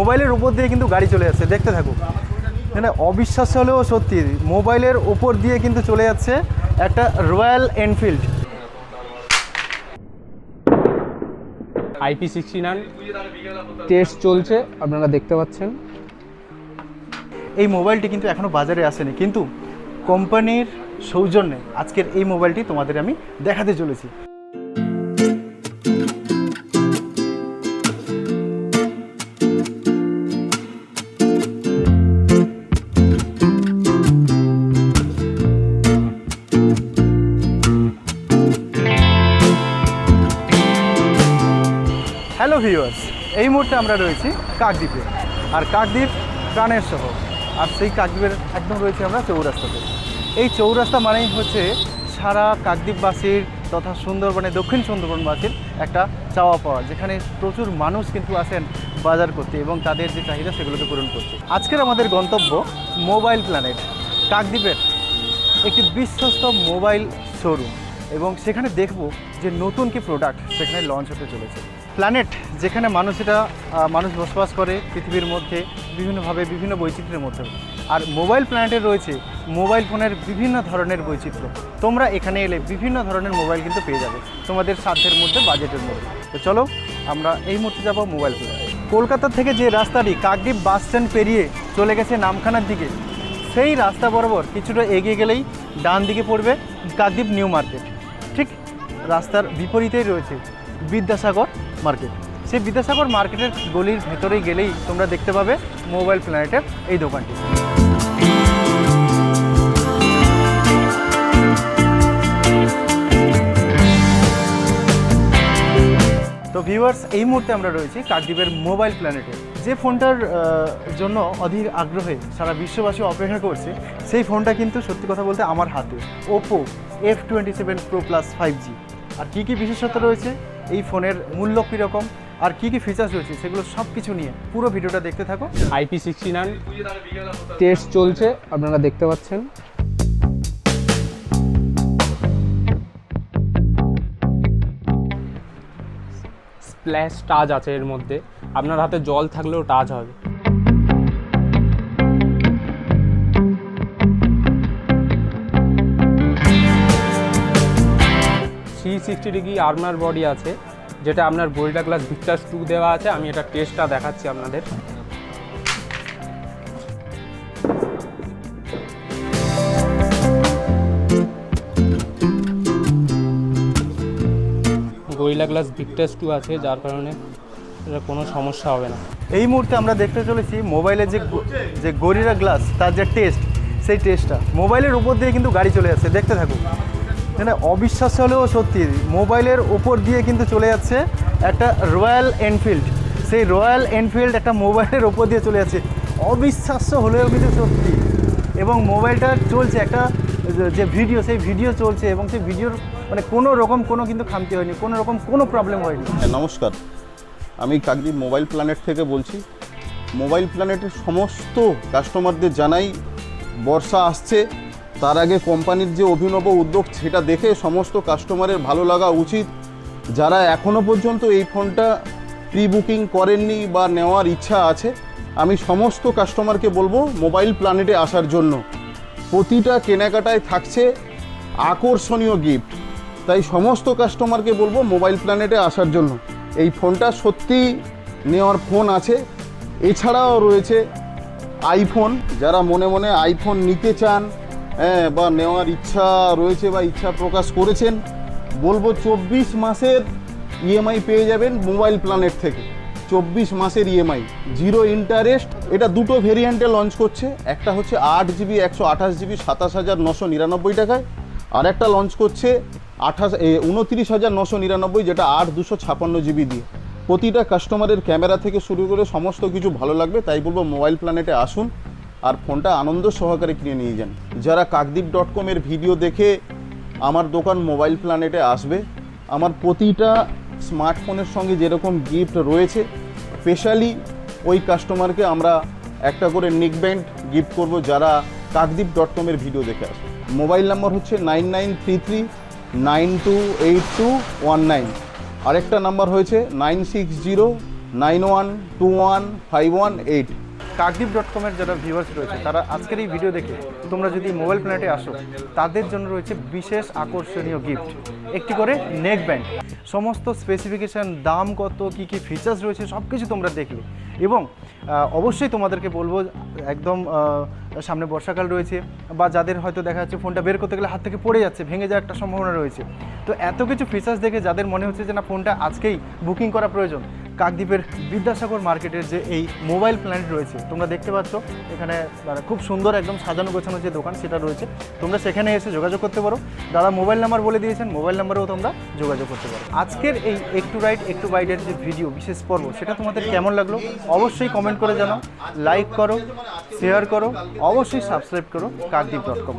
মোবাইলের উপর দিয়ে কিন্তু গাড়ি চলে যাচ্ছে দেখতে থাকো। মানে অবিশ্বাস হলেও সত্যি মোবাইলের উপর দিয়ে কিন্তু চলে যাচ্ছে একটা Royal Enfield. IP sixty nine test চলছে আপনারা দেখতে পাচ্ছেন। এই মোবাইলটি কিন্তু এখনও বাজারে আসেনি কিন্তু কোম্পানির সৌজন্যে আজকের এই মোবাইলটি তোমাদের আমি দেখাতে চলেছি। হ্যালো ভিউয়ার্স এই মুহূর্তে আমরা রয়েছি কাকদ্বীপে। আর কাকদ্বীপ প্রাণের শহর। আর সেই কাকদ্বীপের একদম রয়েছে আমরা চৌরাস্তাতে। এই চৌরাস্তা মানেই হচ্ছে সারা কাকদ্বীপবাসীর তথা সুন্দরবনে দক্ষিণ সুন্দরবনবাসীর একটা চাওয়া পাওয়া, যেখানে প্রচুর মানুষ কিন্তু আসেন বাজার করতে এবং তাদের যে চাহিদা সেগুলোকে পূরণ করতে। আজকের আমাদের গন্তব্য মোবাইল প্ল্যানেট, কাকদ্বীপের একটি বিশ্বস্ত মোবাইল শোরুম। এবং সেখানে দেখব যে নতুন কি প্রোডাক্ট সেখানে লঞ্চ হতে চলেছে। প্ল্যানেট যেখানে মানুষেরা মানুষ বসবাস করে পৃথিবীর মধ্যে বিভিন্নভাবে, বিভিন্ন বৈচিত্র্যের মধ্যে। আর মোবাইল প্ল্যানেটে রয়েছে মোবাইল ফোনের বিভিন্ন ধরনের বৈচিত্র্য। তোমরা এখানে এলে বিভিন্ন ধরনের মোবাইল কিন্তু পেয়ে যাবে, তোমাদের সাধ্যের মধ্যে বাজেটের মধ্যে। তো চলো, আমরা এই মুহূর্তে যাব মোবাইল প্ল্যানেট কলকাতা থেকে যে রাস্তাটি কাকদ্বীপ বাস স্ট্যান্ড পেরিয়ে চলে গেছে নামখানার দিকে, সেই রাস্তা বরাবর কিছুটা এগিয়ে গেলেই ডান দিকে পড়বে কাকদ্বীপ নিউ মার্কেট। ঠিক রাস্তার বিপরীতেই রয়েছে বিদ্যাসাগর মার্কেট। সেই বিদ্যাসাগর মার্কেটের গলির ভেতরেই গেলেই তোমরা দেখতে পাবে মোবাইল প্ল্যানেটের এই দোকানটি। তো ভিউয়ার্স এই মুহূর্তে আমরা রয়েছি কাকদ্বীপের মোবাইল প্ল্যানেটে। যে ফোনটার জন্য অধীর আগ্রহে সারা বিশ্ববাসী অপেক্ষা করছে, সেই ফোনটা কিন্তু সত্যি কথা বলতে আমার হাতে। Oppo F twenty seven pro plus five G আর কী কী বিশেষত্ব রয়েছে? এই ফোনের মূল্য কীরকম, আর কি কি ফিচার্স রয়েছে, সেগুলো সব কিছু নিয়ে পুরো ভিডিওটা দেখতে থাকো আইপি সিক্সটি নাইন টেস্ট চলছে, আপনারা দেখতে পাচ্ছেন। স্প্ল্যাশ টাচ আছে এর মধ্যে। আপনার হাতে জল থাকলেও টাচ হবে। সিক্সটি ডিগ্রি আর্মার বডি আছে, যেটা আপনার গোল্ডা গ্লাস ভিক্টাস টু দেওয়া আছে, আমি এটা টেস্টটা দেখাচ্ছি আপনাদের। গোরিলা গ্লাস ভিক্টাস টু আছে, যার কারণে এটা কোনো সমস্যা হবে না। এই মুহূর্তে আমরা দেখতে চলেছি মোবাইলের যে যে গরিরা গ্লাস তার যে টেস্ট সেই টেস্টটা মোবাইলের উপর দিয়ে কিন্তু গাড়ি চলে যাচ্ছে, দেখতে থাকুন। মানে অবিশ্বাস হলেও সত্যি, মোবাইলের ওপর দিয়ে কিন্তু চলে যাচ্ছে একটা রয়্যাল এনফিল্ড। সেই রয়্যাল এনফিল্ড একটা মোবাইলের ওপর দিয়ে চলে যাচ্ছে। অবিশ্বাস্য হলেও কিন্তু সত্যি। এবং মোবাইলটা চলছে একটা, যে- ভিডিও, সেই ভিডিও চলছে এবং সেই ভিডিওর মানে কোনো রকম কোনো কিন্তু খামতি হয়নি, কোনো রকম কোনো প্রবলেম হয়নি। হ্যাঁ নমস্কার। আমি কাকদ্বীপ মোবাইল প্ল্যানেট থেকে বলছি। মোবাইল প্ল্যানেটের সমস্ত কাস্টমারদের জানাই, বর্ষা আসছে। তার আগে কোম্পানির যে অভিনব উদ্যোগ, সেটা দেখে সমস্ত কাস্টমারের ভালো লাগা উচিত। যারা এখনও পর্যন্ত এই ফোনটা প্রি বুকিং করেননি বা নেওয়ার ইচ্ছা আছে, আমি সমস্ত কাস্টমারকে বলব মোবাইল প্ল্যানেটে আসার জন্য। প্রতিটা কেনাকাটায় থাকছে আকর্ষণীয় গিফট তাই সমস্ত কাস্টমারকে বলব মোবাইল প্ল্যানেটে আসার জন্য। এই ফোনটা সত্যি নেওয়ার ফোন আছে। এছাড়াও রয়েছে আইফোন যারা মনে মনে আইফোন নিতে চান হ্যাঁ বা নেওয়ার ইচ্ছা রয়েছে বা ইচ্ছা প্রকাশ করেছেন, বলব চব্বিশ মাসের ইএমআই পেয়ে যাবেন মোবাইল প্ল্যানেট থেকে। চব্বিশ মাসের ইএমআই জিরো ইন্টারেস্ট। এটা দুটো ভেরিয়েন্টে লঞ্চ করছে। একটা হচ্ছে আট জিবি, একশো আঠাশ জিবি, সাতাশ হাজার নশো নিরানব্বই টাকায়। আর একটা লঞ্চ করছে আঠাশ উনত্রিশ হাজার নশো নিরানব্বই, যেটা আট দুশো ছাপান্ন জিবি দিয়ে। প্রতিটা কাস্টমারের ক্যামেরা থেকে শুরু করে সমস্ত কিছু ভালো লাগবে, তাই বলব মোবাইল প্ল্যানেটে আসুন। আর ফোনটা আনন্দ সহকারে কিনে নিয়ে যান। যারা কাকদ্বীপ ডট কমের ভিডিও দেখে আমার দোকান মোবাইল প্ল্যানেটে আসবে, আমার প্রতিটা স্মার্টফোনের সঙ্গে যেরকম গিফট রয়েছে স্পেশালি ওই কাস্টমারকে আমরা একটা করে নিক ব্যান্ড গিফট করব যারা কাকদ্বীপ ডট কমের ভিডিও দেখে আসবে। মোবাইল নাম্বার হচ্ছে nine nine three three, nine two eight two one nine. আরেকটা নাম্বার হয়েছে nine six zero, nine one two one five one eight. Kakdwip dot কমের যারা ভিউয়ার্স রয়েছে, তারা আজকের এই ভিডিও দেখে তোমরা যদি মোবাইল প্ল্যানেটে আসো, তাদের জন্য রয়েছে বিশেষ আকর্ষণীয় গিফট একটি করে নেক ব্যান্ড সমস্ত স্পেসিফিকেশান দাম কত, কী কী ফিচার্স রয়েছে সব কিছু তোমরা দেখলে। এবং অবশ্যই তোমাদেরকে বলব, একদম সামনে বর্ষাকাল রয়েছে, বা যাদের হয়তো দেখা যাচ্ছে ফোনটা বের করতে গেলে হাত থেকে পড়ে যাচ্ছে, ভেঙে যাওয়ার একটা সম্ভাবনা রয়েছে। তো এত কিছু ফিচার্স দেখে যাদের মনে হচ্ছে যে না, ফোনটা আজকেই বুকিং করা প্রয়োজন কাকদ্বীপের বিদ্যাসাগর মার্কেটের যে এই মোবাইল প্ল্যান্ট রয়েছে, তোমরা দেখতে পাচ্ছ, এখানে মানে খুব সুন্দর একদম সাজানো গোছানো যে দোকান সেটা রয়েছে। তোমরা সেখানে এসে যোগাযোগ করতে পারো। দাদা মোবাইল নাম্বার বলে দিয়েছেন, মোবাইল নাম্বারেও তোমরা যোগাযোগ করতে পারো। আজকের এই একটু রাইট, একটু বাইটের যে ভিডিও, বিশেষ পর্ব, সেটা তোমাদের কেমন লাগল অবশ্যই কমেন্ট করে জানাও। লাইক করো, শেয়ার করো, অবশ্যই সাবস্ক্রাইব করো কাকদ্বীপ ডট কম।